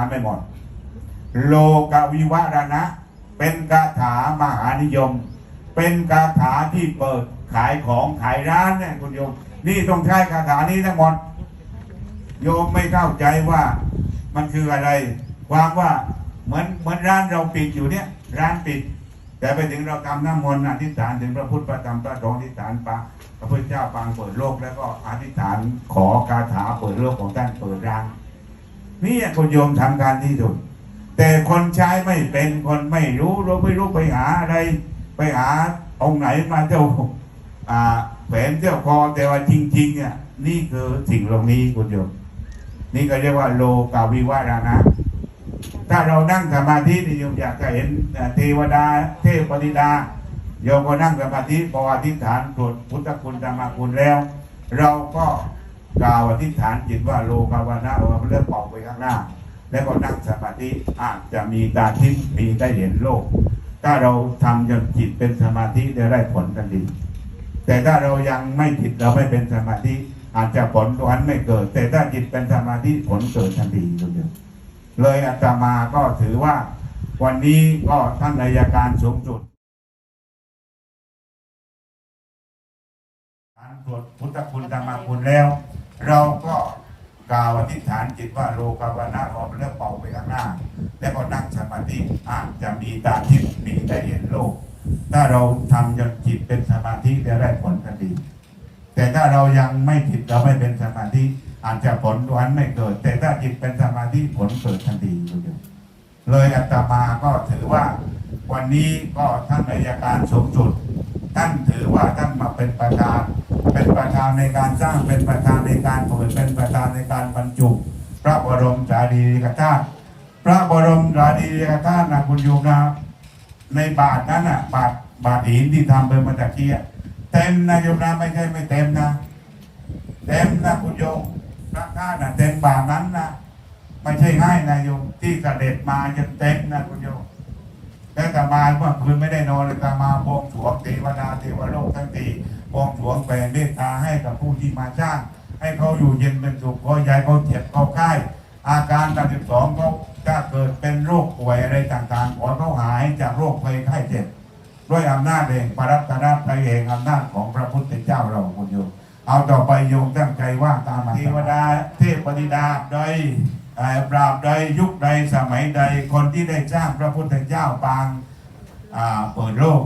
านไม่หมด โลกวิวรณะ เป็นคาถามหานิยม เป็นคาถาที่เปิดขายของขายร้านเนี่ยคุณโยม นี่ต้องใช้คาถานี้ทั้งหมด โยมไม่เข้าใจว่ามันคืออะไร ความว่าเหมือนเหมือนร้านเราปิดอยู่เนี่ย ร้านปิด แต่ไปถึงเราทำน้ำมนต์อธิษฐานถึงพระพุทธพระธรรมพระสงฆ์อธิษฐานปะพระพุทธเจ้าปางเปิดโลกแล้วก็อธิษฐานขอคาถาเปิดโลกของท่านเปิดร้าน นี่คุณโยมทำการที่สุด แต่คนใช้ไม่เป็นคนไม่รู้เราไม่รู้ไปหาอะไร ไปหาองค์ไหนมาเจ้าอ่าแผนเจ้าคอแต่ว่าจริงๆเนี่ยนี่คือสิ่งเหล่านี้คุณโยม นี่ก็เรียกว่าโลกาวิวารานะ ถ้าเรานั่งสมาธินี่โยมอยากจะเห็นเทวดาเทพปฏิดาโยมก็นั่งสมาธิพออธิษฐานสวดพุทธคุณธรรมคุณแล้ว เราก็ กล่าวอธิษฐานจิตว่าโลกาวนะเราเริ่มป่าไปข้างหน้า แล้วก็นั่งสมาธิอาจจะมีตาทิพย์มีได้เห็นโลก ถ้าเราทำจนจิตเป็นสมาธิจะได้ผลทันทีแต่ถ้าเรายังไม่จิตเราไม่เป็นสมาธิอาจจะผลตรงนั้นไม่เกิด แต่ถ้าจิตเป็นสมาธิผลเกิดทันทีคุณโยมเลยอาตมาก็ถือว่า วันนี้ก็ท่านนายการสูงสุดการตรวจพุทธคุณธรรมคุณแล้ว เราก็กล่าวอธิษฐานจิตว่าโลกาวานะเราเริ่มเป่าไปข้างหน้า แล้วก็นั่งสมาธิอาจจะมีตาทิพย์มีได้เห็นโลก ถ้าเราทำจนจิตเป็นสมาธิจะได้ผลทันทีแต่ถ้าเรายังไม่จิตเราไม่เป็นสมาธิอาจจะผลตรงนั้นไม่เกิด แต่ถ้าจิตเป็นสมาธิผลเกิดทันทีเลยอาตมาก็ถือว่าวันนี้ก็ท่านอัยการสูงสุด ท่านถือว่าท่านมาเป็นประธาน เป็นประธานในการสร้างเป็นประธานในการเปิดเป็นประธานในการบรรจุ พระบรมสารีริกธาตุพระบรมสารีริกธาตุนะคุณโยมนะในบาทนั้นอะบาทบาทหินที่ทำเป็นมาตะเกียเต็มนะโยมนะไม่ใช่ไม่เต็มนะเต็มนะคุณโยมพระธาตุน่ะเต็มบาทนั้นนะไม่ใช่ง่ายนะโยมที่เสด็จมาจนเต็มนะคุณโยม แล้วต่มาเมื่อคืนไม่ได้นอนเลยต่มาบวงสรวงเทวดาเทวโลกทั้งตีบวงสรวงแผ่เมตตาให้กับผู้ที่มาจ้าง ให้เขาอยู่เย็นเป็นสุขเขายายเขาเจ็บเขาไข้อาการต่างสองเขาถ้าเกิดเป็นโรคป่วยอะไรต่างๆ ขอเขาหายจากโรคภัยไข้เจ็บด้วยอำนาจแห่งปรัตนาภัยแห่งอำนาจของพระพุทธเจ้าเราคุณโยมเอาต่อไปโยมตั้งใจว่าตามเทวดาเทพปฏิดาใดเอ่อ ปราบใดยุคใดสมัยใดคนที่ได้สร้างพระพุทธเจ้าปางอ่าเปิดโลก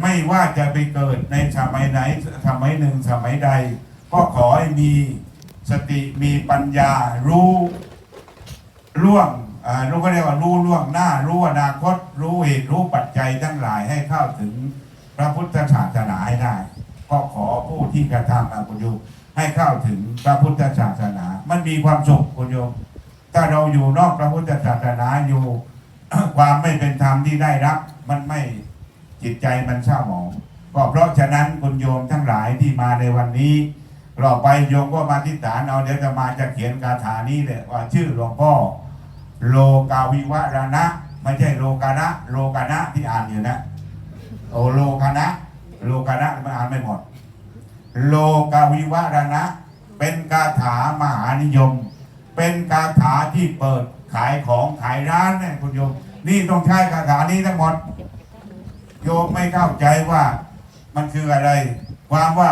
ไม่ว่าจะไปเกิดในสมัยไหนสมัยหนึ่งสมัยใด ก็ขอให้มีสติมีปัญญารู้ล่วงอ่ารู้ก็เรียกว่ารู้ล่วงหน้า รู้อนาคต รู้เหตุรู้ปัจจัยทั้งหลายให้เข้าถึงพระพุทธศาสนาให้ได้ ก็ขอผู้ที่กระทำนะคุณโยมให้เข้าถึงพระพุทธศาสนา มันมีความสุขคุณโยม ถ้าเราอยู่นอกพระพุทธศาสนาอยู่ ความไม่เป็นธรรมที่ได้รับ มันไม่จิตใจมันเศร้าหมองก็เพราะฉะนั้นคุณโยมทั้งหลายที่มาในวันนี้เราไปโยมก็มาที่ฐานเอาเดี๋ยวจะมาจะเขียนคาถานี้เลยว่าชื่อหลวงพ่อโลกาวิวรณะ ไม่ใช่โลกานะโลกานะที่อ่านอยู่นะโอโลกานะโลกานะมันอ่านไม่หมด โลกาวิวรณะ เป็นคาถามหานิยม เป็นคาถาที่เปิดขายของขายร้านเนี่ยคุณโยม นี่ต้องใช้คาถานี้ทั้งหมด โยมไม่เข้าใจว่ามันคืออะไร ความว่า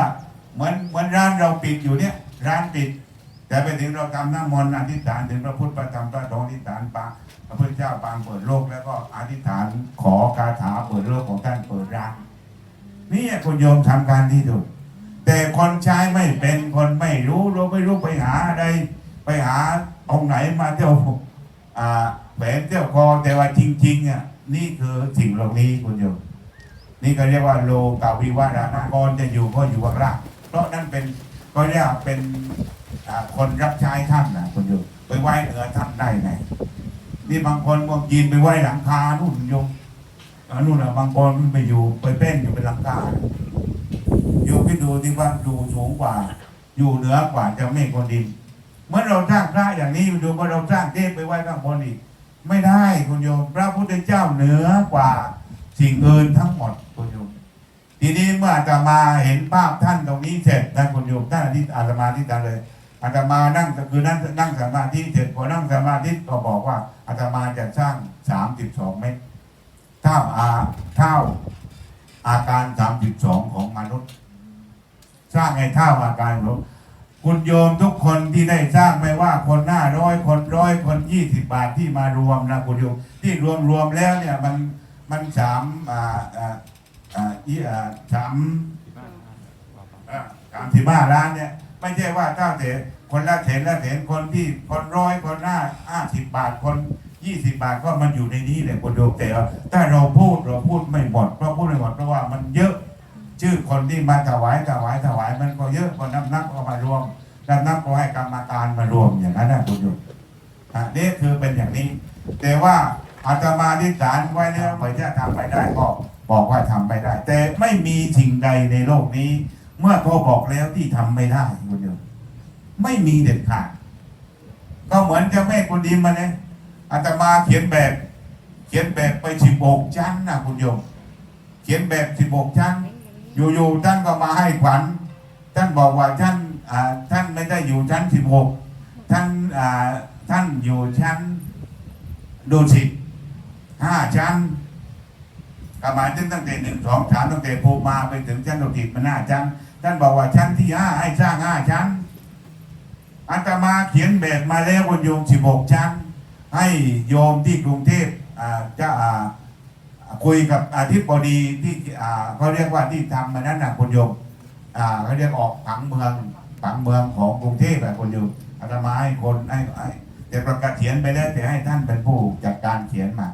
เหมือนเหมือนร้านเราปิดอยู่เนี่ย ร้านปิด แต่ไปถึงเราทำน้ำมนต์อธิษฐานถึงพระพุทธพระธรรมพระสงฆ์อธิษฐานปางพระพุทธเจ้าปางเปิดโลกแล้วก็อธิษฐานขอคาถาเปิดโลกของท่านเปิดร้านนี่คุณโยมทำการที่ถูกแต่คนใช้ไม่เป็นคนไม่รู้เราไม่รู้ไปหาอะไร ไปหาองค์ไหนมาเที่ยวแหวนเที่ยวคอแต่ว่าจริงๆอะนี่คือสิ่งเหล่านี้คุณโยมนี่ก็เรียกว่าโลกาวิวารานะกรจะอยู่ก็อยู่ข้างล่างเพราะนั่นเป็นก็เรียกเป็นคนรับใช้ท่านนะคุณโยมไปไหว้เหนือท่านได้ไงนี่บางคนบางยีนไปไหว้หลังคานู่นโยมอ่านู่นน่ะบางคนไปอยู่ไปเป้นอยู่เป็นหลังคาโยมไปดูที่ว่าดูสูงกว่า อยู่เหนือกว่าจะไม่คนดิน มื่อเราสร้างพระอย่างนี้ดูว่าเราสร้างเทพไปไหว้ข้างบนอีก ไม่ได้คุณโยม พระพุทธเจ้าเหนือกว่าสิ่งอื่นทั้งหมดคุณโยม ทีนี้เมื่ออาตมาเห็นภาพท่านตรงนี้เสร็จนะคุณโยมท่านอธิอาตมาที่ตาเลยอาตมานั่งคือนั่งนั่งสมาธิเสร็จพอนั่งสมาธิก็บอกว่าอาตมาจะสร้างสามสิบสองเมตรเท่าอาเท่าอาการสามสิบสองของมนุษย์ สร้างให้เท่าอาการของ คุณโยมทุกคนที่ได้สร้างไม่ว่าคนหน้าร้อยคนร้อยคนยี่สิบบาทที่มารวมนะคุณโยมที่รวมรวมแล้วเนี่ยมันมันสามอ่าอ่าอ่าอีอ่าสามสามสิบห้าล้านเนี่ยไม่ใช่ว่าเจ้าเถรคนละเถรละเถรคนที่คนร้อยคนหน้าห้าสิบบาทคนยี่สิบบาทก็มันอยู่ในนี้แหละคนโยมแต่ว่าถ้าเราพูดเราพูดไม่หมดเพราะพูดไม่หมดเพราะว่ามันเยอะ ชื่อคนที่มาถวายถวายถวายมันก็เยอะคนนับนับก็มารวมนับนับก็ให้กรรมการมารวมอย่างนั้นนะคุณโยมอะนี่คือเป็นอย่างนี้ แต่ว่าอาตมาที่ฐานไว้แล้วไปจะทำไปได้ก็บอกว่าทำไปได้ แต่ไม่มีสิ่งใดในโลกนี้ เมื่อเขาบอกแล้วที่ทำไม่ได้คุณโยมไม่มีเด็ดขาดก็เหมือนจ้าแม่กุดีมาเนี่ยอาตมาเขียนแบบ เขียนแบบไปสิบกชั้นนะคุณโยม เขียนแบบสิบกชั้น อยู่ๆท่านก็มาให้ขวัญ ท่านบอกว่าท่านท่านไม่ได้อยู่ชั้นสิบหกท่านท่านอยู่ชั้นดูสิตห้าชั้นกหมายถึงตั้งแต่หนึ่งสองสามตั้งแต่ภูมาไปถึงชั้นดุสิตมันห้าชั้น ท่านบอกว่าชั้นที่ห้าให้สร้างห้าชั้นอาตมาเขียนแบบมาแล้วบนโยมสิบหกชั้น ให้โยมที่กรุงเทพอ่าจะอ่า คุยกับอธิบดีที่อ่าเขาเรียกว่าที่ทำมานั้นนะคุณโยมอ่าเขาเรียกออกผังเมืองผังเมืองของกรุงเทพอะคุณโยมอาตมาให้คนให้ใหแต่ประกาศเขียนไปแล้วแต่ให้ท่านเป็นผู้จัดการเขียนมา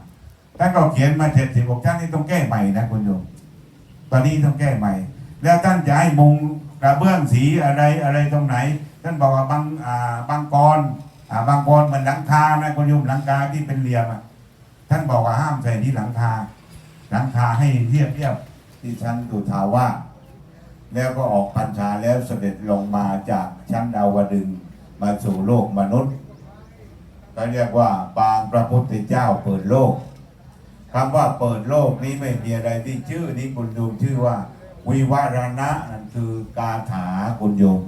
ท่านก็เขียนมาเจ็ดสิบหกท่านนี่ต้องแก้ใหม่นะคุณโยมตอนนี้ต้องแก้ใหม่ แล้วท่านจะให้มุงกระเบื้องสีอะไรอะไรตรงไหน ท่านบอกว่าบางอ่าบางกรอ่าบางกรเหมือนหลังคานะคุณโยมหลังคาที่เป็นเหลี่ยมอะท่านบอกว่าห้ามใส่ที่หลังคา หลังคาให้เรียบเรียบที่ชั้นดุทาวาแล้วก็ออกพรรษาแล้วเสด็จลงมาจากชั้นดาวดึงมาสู่โลกมนุษย์เขาเรียกว่าปางพระพุทธเจ้าเปิดโลกคำว่าเปิดโลกนี้ไม่มีอะไรที่ชื่อนี้คุณโยมชื่อว่า วิวารณะนั่นคือกาถาคุณโยม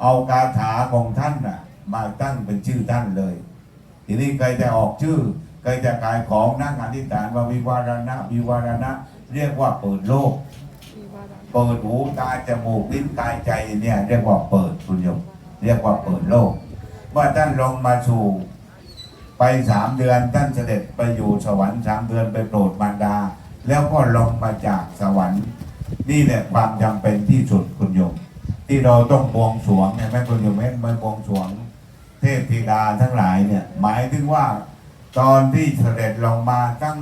เอากาถาของท่านน่ะมาตั้งเป็นชื่อท่านเลย ทีนี้ใครจะออกชื่อ ใครจะขายของนั่งอธิษฐานว่าวิวารณะวิวารณะ เรียกว่าเปิดโลก เปิดหูตาจมูกลิ้นกายใจเนี่ยเรียกว่าเปิดคุณโยมเรียกว่าเปิดโลก เมื่อท่านลงมาสู่ไปสามเดือนท่านเสด็จไปอยู่สวรรค์สามเดือนไปโปรดมารดา แล้วก็ลงมาจากสวรรค์ นี่แหละความจำเป็นที่สุดคุณโยม ที่เราต้องบวงสรวงเนี่ยแม่คุณโยมแม่ไม่บวงสรวง เทพธิดาทั้งหลายเนี่ยหมายถึงว่า ตอนที่เสด็จลงมาทั้ง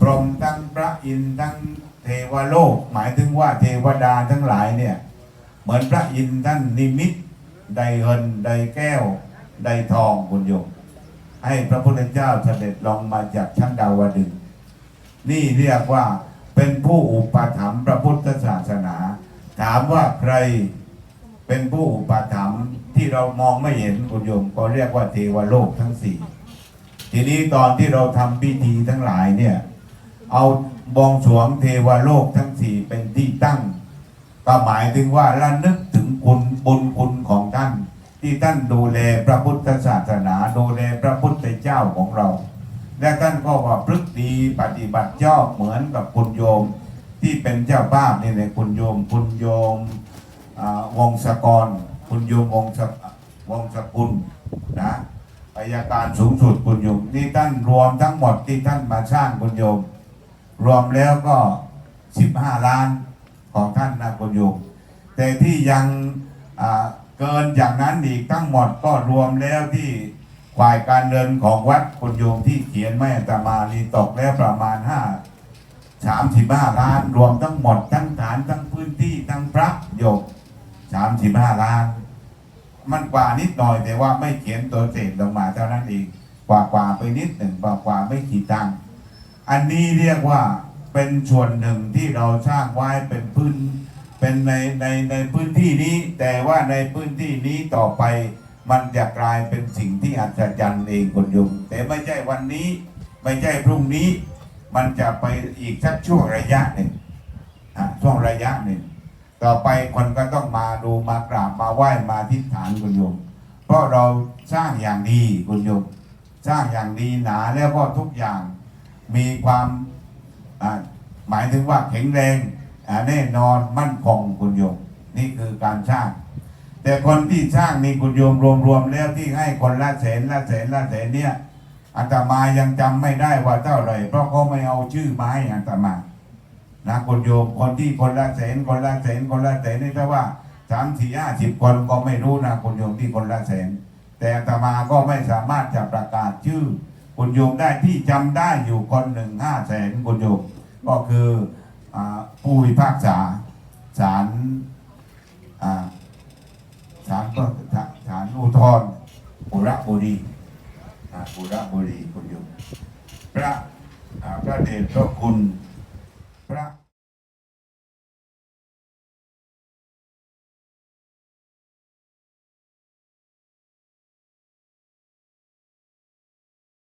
พรหมทั้งพระอินทร์ทั้งเทวโลก หมายถึงว่าเทวดาทั้งหลายเนี่ย เหมือนพระอินทร์ท่านนิมิตไดเงินไดแก้วไดทองคุณโยมให้พระพุทธเจ้าเสด็จลงมาจากชั้นดาวดึงนี่เรียกว่าเป็นผู้อุปถัมภ์พระพุทธศาสนา ถามว่าใครเป็นผู้อุปถัมภ์ที่เรามองไม่เห็นคุณโยมก็เรียกว่าเทวโลกทั้งสี่ ทีนี้ตอนที่เราทำพิธีทั้งหลายเนี่ย เอาบวงสวงเทวโลกทั้งสี่เป็นที่ตั้งก็หมายถึงว่าระลึกถึงคุณบุญคุณของท่าน ที่ท่านดูแลพระพุทธศาสนาดูแลพระพุทธเจ้าของเรา และท่านก็ว่าพฤกดีปฏิบัติชอบเหมือนกับคุณโยม ที่เป็นเจ้าบ้านนี่เลยคุณโยม คุณโยมอ่าวงศกร คุณโยมวงศวงศกุลนะ อายการสูงสุดคุณโยมนี่ท่านรวมทั้งหมดที่ท่านมาสร้างคุณโยม รวมแล้วก็ 15 ล้านของท่านนะคุณโยม แต่ที่ยังเกินอย่างนั้นอีกทั้งหมดก็รวมแล้วที่ฝ่ายการเงินของวัดคุณโยมที่เขียนไม่ตมานี่ตกแล้วประมาณห้าสามสิบห้าล้าน รวมทั้งหมดทั้งฐานทั้งพื้นที่ทั้งพระโยมสามสิบห้าล้าน มันกว่านิดหน่อยแต่ว่าไม่เขียนตัวเศษลงมาเท่านั้นเองกว่ากว่าไปนิดหนึ่งกว่ากว่าไม่กี่ตังอันนี้เรียกว่าเป็นส่วนหนึ่งที่เราสร้างไว้เป็นพื้นเป็นในในในพื้นที่นี้ แต่ว่าในพื้นที่นี้ต่อไปมันจะกลายเป็นสิ่งที่อัศจรรย์เองคุณโยมแต่ไม่ใช่วันนี้ ไม่ใช่พรุ่งนี้ มันจะไปอีกสักช่วงระยะหนึ่งช่วงระยะหนึ่ง ต่อไปคนก็ต้องมาดูมากราบมาไหว้มาทิฏฐานคุณโยม เพราะเราสร้างอย่างดีคุณโยม สร้างอย่างดีหนาแล้วก็ทุกอย่างมีความหมายถึงว่าแข็งแรงแน่นอนมั่นคงคุณโยม นี่คือการสร้าง แต่คนที่สร้างนี่คุณโยมรวมๆแล้วที่ให้คนละแสนละแสนละแสนเนี่ยอาตมายังจำไม่ได้ว่าเท่าไหร่เพราะเขาไม่เอาชื่อมาให้อาตมา นะคุณโยมคนที่คนละแสนคนละแสนคนละแสนนี่ถ้าว่าสามสี่ห้าสิบคนก็ไม่รู้นะคุณโยมที่คนละแสน แต่อาตมาก็ไม่สามารถจะประกาศชื่อคุณโยมได้ที่จำได้อยู่คนหนึ่งห้าแสนคุณโยม ก็คืออผู้พิพากษาศาลศาลก็ศาลอุทธรปุระบุรีปุระบุรีคุณโยมพระพระเดชพระคุณ